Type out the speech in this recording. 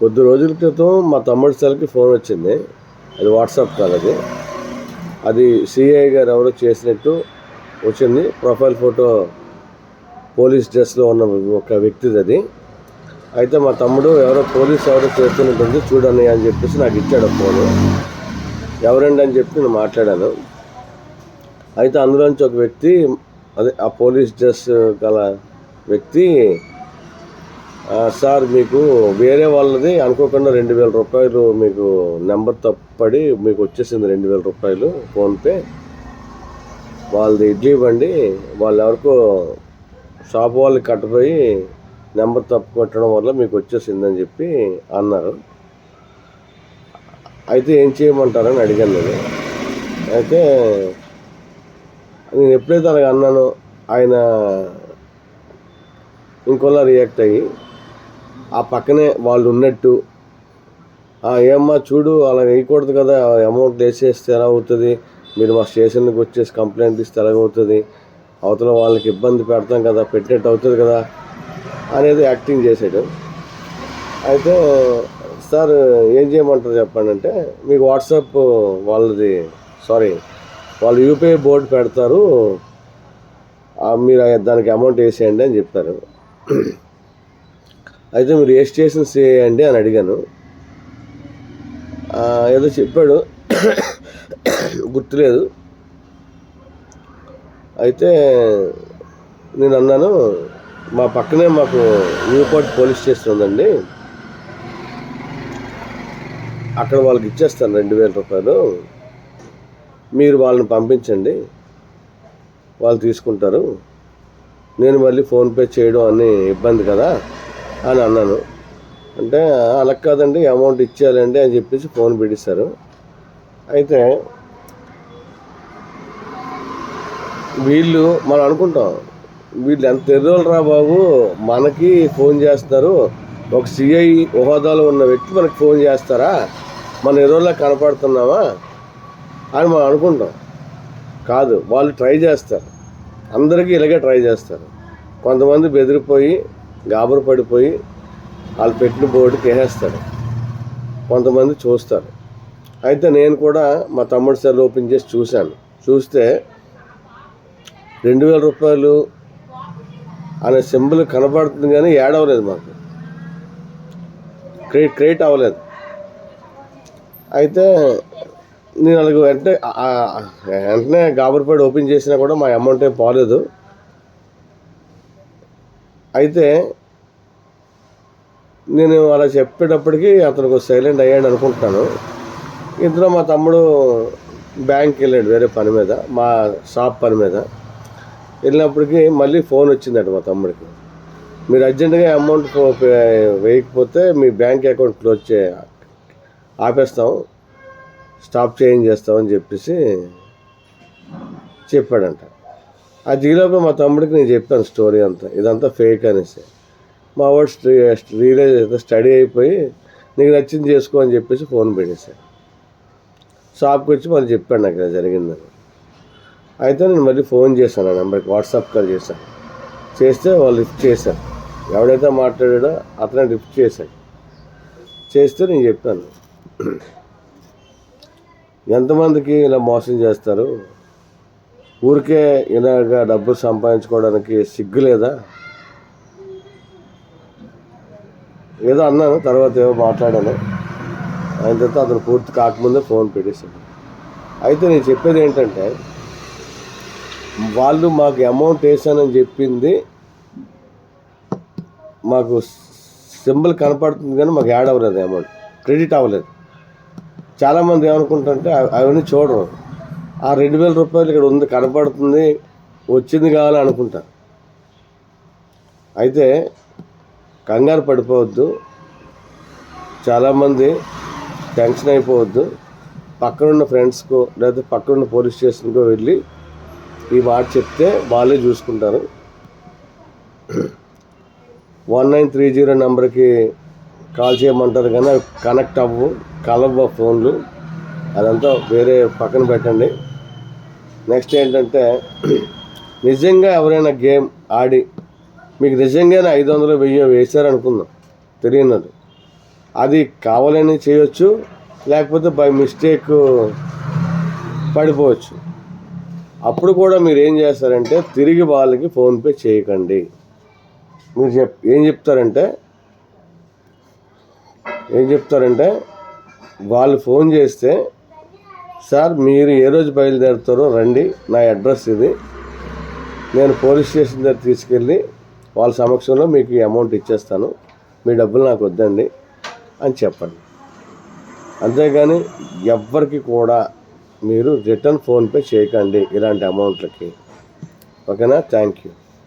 కొద్ది రోజుల క్రితం మా తమ్ముడి సెల్కి ఫోన్ వచ్చింది. అది వాట్సాప్ కాల్ అది. అది సిఐ గారు ఎవరో చేసినట్టు వచ్చింది. ప్రొఫైల్ ఫోటో పోలీస్ డ్రెస్లో ఉన్న ఒక వ్యక్తిది అది. అయితే మా తమ్ముడు ఎవరో పోలీస్ ఎవరో చేస్తున్నట్టుంది చూడండి అని చెప్పేసి నాకు ఇచ్చాడు ఫోను. ఎవరండి అని చెప్పి నేను మాట్లాడాను. అయితే అందులోంచి ఒక వ్యక్తి అదే ఆ పోలీస్ డ్రెస్ గల వ్యక్తి సార్ మీకు వేరే వాళ్ళది అనుకోకుండా రెండు వేల రూపాయలు మీకు నెంబర్ తప్పడి మీకు వచ్చేసింది రెండు వేల రూపాయలు ఫోన్పే వాళ్ళది ఇడ్లీ బండి వాళ్ళు ఎవరికో షాప్ వాళ్ళకి కట్టపోయి నెంబర్ తప్పు కొట్టడం వల్ల మీకు వచ్చేసిందని చెప్పి అన్నారు. అయితే ఏం చేయమంటారని అడిగాను నేను. అయితే నేను ఎప్పుడైతే అలాగ అన్నానో ఆయన ఇంకోలా రియాక్ట్ అయ్యి ఆ పక్కనే వాళ్ళు ఉన్నట్టు. ఏమ్మా చూడు అలా వేయకూడదు కదా అమౌంట్ వేసేస్తే ఎలా అవుతుంది? మీరు మా స్టేషన్కి వచ్చేసి కంప్లైంట్ ఇస్తే ఎలాగవుతుంది అవతల వాళ్ళకి ఇబ్బంది పెడతాం కదా పెట్టినట్టు అవుతుంది కదా అనేది యాక్టింగ్ చేసాడు అయితే సార్ ఏం చేయమంటారు చెప్పండి అంటే మీకు వాట్సాప్ వాళ్ళది సారీ వాళ్ళు యూపీఐ బోర్డు పెడతారు మీరు దానికి అమౌంట్ వేసేయండి అని చెప్పారు. అయితే మీరు ఏ స్టేషన్ చేయండి అని అడిగాను. ఏదో చెప్పాడు. గుర్తులేదు. అయితే నేను అన్నాను మా పక్కనే మాకు న్యూపోర్ట్ పోలీస్ స్టేషన్ ఉందండి. అక్కడ వాళ్ళకి ఇచ్చేస్తాను రెండు వేల రూపాయలు. మీరు వాళ్ళని పంపించండి. వాళ్ళు తీసుకుంటారు. నేను మళ్ళీ ఫోన్పే చేయడం అని ఇబ్బంది కదా. అని అన్నాను. అంటే అలా కాదండి అమౌంట్ ఇచ్చేయాలండి అని చెప్పేసి ఫోన్ పెట్టిస్తారు అయితే వీళ్ళు మనం అనుకుంటాం వీళ్ళు ఎంత ఎర్రోలు రా బాబు మనకి ఫోన్ చేస్తారు. ఒక సిఐ హోదాలో ఉన్న వ్యక్తి మనకి ఫోన్ చేస్తారా? మన ఎర్రోలా కనపడుతున్నామా? అని మనం అనుకుంటాం. కాదు వాళ్ళు ట్రై చేస్తారు. అందరికీ ఇలాగే ట్రై చేస్తారు. కొంతమంది బెదిరిపోయి గాబరు పడిపోయి వాళ్ళు పెట్టిన బోర్డుకి వేసేస్తాడు కొంతమంది చూస్తారు. అయితే నేను కూడా మా తమ్ముడు సెల్ ఓపెన్ చేసి చూశాను. చూస్తే రెండు వేల రూపాయలు అనే సింబల్ కనబడుతుంది కానీ యాడ్ అవ్వలేదు మాకు. క్రియేట్ క్రియేట్ అవ్వలేదు. అయితే నేను అలాగే వెంటనే వెంటనే గాబర్పేట ఓపెన్ చేసినా కూడా మా అమౌంట్ ఏం పోలేదు. అయితే నేను అలా చెప్పేటప్పటికి అతనికి సైలెంట్ అయ్యాడు అనుకుంటున్నాను. ఇందులో మా తమ్ముడు బ్యాంక్కి వెళ్ళాడు వేరే పని మీద మా షాప్ పని మీద. వెళ్ళినప్పటికీ మళ్ళీ ఫోన్ వచ్చిందట మా తమ్ముడికి. మీరు అర్జెంటుగా అమౌంట్ వేయకపోతే మీ బ్యాంక్ అకౌంట్ క్లోజ్ చే ఆపేస్తాం స్టాప్ చేంజ్ చేస్తామని చెప్పేసి చెప్పాడంట. ఆ దిగిలోపు మా తమ్ముడికి నేను చెప్పాను స్టోరీ అంతా. ఇదంతా ఫేక్ అనేసి. మా వాడు స్ట్రీ- అయితే స్టడీ అయిపోయి నీకు నచ్చింది చేసుకో అని చెప్పేసి ఫోన్ పెట్టేశాడు. షాప్కి వచ్చి మళ్ళీ చెప్పాడు నాకు ఇలా జరిగిందని. అయితే నేను మళ్ళీ ఫోన్ చేశాను ఆ నెంబర్కి వాట్సాప్ కాల్ చేశాను. చేస్తే వాళ్ళు లిఫ్ట్ చేశారు. ఎవడైతే మాట్లాడాడో అతనే లిఫ్ట్ చేశాడు. చేస్తే నేను చెప్పాను. ఎంతమందికి ఇలా మోసం చేస్తారు? ఊరికే ఇలాగ డబ్బులు సంపాదించుకోవడానికి సిగ్గు లేదా? ఏదో అన్నాను తర్వాత ఏదో మాట్లాడాను. ఆయన తర్వాత అతను పూర్తి కాకముందే ఫోన్ పెట్టేశాడు. అయితే నేను చెప్పేది ఏంటంటే వాళ్ళు మాకు అమౌంట్ వేసానని చెప్పింది మాకు సింబల్ కనపడుతుంది కానీ మాకు యాడ్ అవ్వలేదు అమౌంట్ క్రెడిట్ అవ్వలేదు. చాలామంది ఏమనుకుంటుంటే అవి- అవన్నీ చూడరు. ఆ రెండు వేల రూపాయలు ఇక్కడ ఉంది కనపడుతుంది వచ్చింది కావాలి అనుకుంటారు అయితే కంగారు పడిపోవద్దు. చాలామంది టెన్షన్ అయిపోవద్దు. పక్కనున్న ఫ్రెండ్స్కో లేదా పక్కనున్న పోలీస్ స్టేషన్కో వెళ్ళి ఈ మాట చెప్తే వాళ్ళే చూసుకుంటారు. వన్ నైన్ త్రీ జీరో నెంబర్కి కాల్ చేయమంటారు కానీ అవి కనెక్ట్ అవ్వు కలవ ఫోన్లు. అదంతా వేరే పక్కన పెట్టండి. నెక్స్ట్ ఏంటంటే నిజంగా ఎవరైనా గేమ్ ఆడి మీకు నిజంగానే ఐదు వందలు వెయ్యి వేశారనుకుందాం తెలియనది. అది కావాలని చేయొచ్చు లేకపోతే బై మిస్టేక్ పడిపోవచ్చు. అప్పుడు కూడా మీరు ఏం చేస్తారంటే తిరిగి వాళ్ళకి ఫోన్పే చేయకండి. మీరు చెప్ ఏం చెప్తారంటే ఏం చెప్తారంటే వాళ్ళు ఫోన్ చేస్తే సార్ మీరు ఏ రోజు బయలుదేరుతారో రండి. నా అడ్రస్ ఇది. నేను పోలీస్ స్టేషన్ దగ్గర తీసుకెళ్ళి వాళ్ళ సమక్షంలో మీకు ఈ అమౌంట్ ఇచ్చేస్తాను. మీ డబ్బులు నాకు వద్దండి అని చెప్పండి. అంతేగాని ఎవ్వరికి కూడా మీరు రిటర్న్ ఫోన్పే చేయకండి ఇలాంటి అమౌంట్లకి. ఓకేనా? Thank you.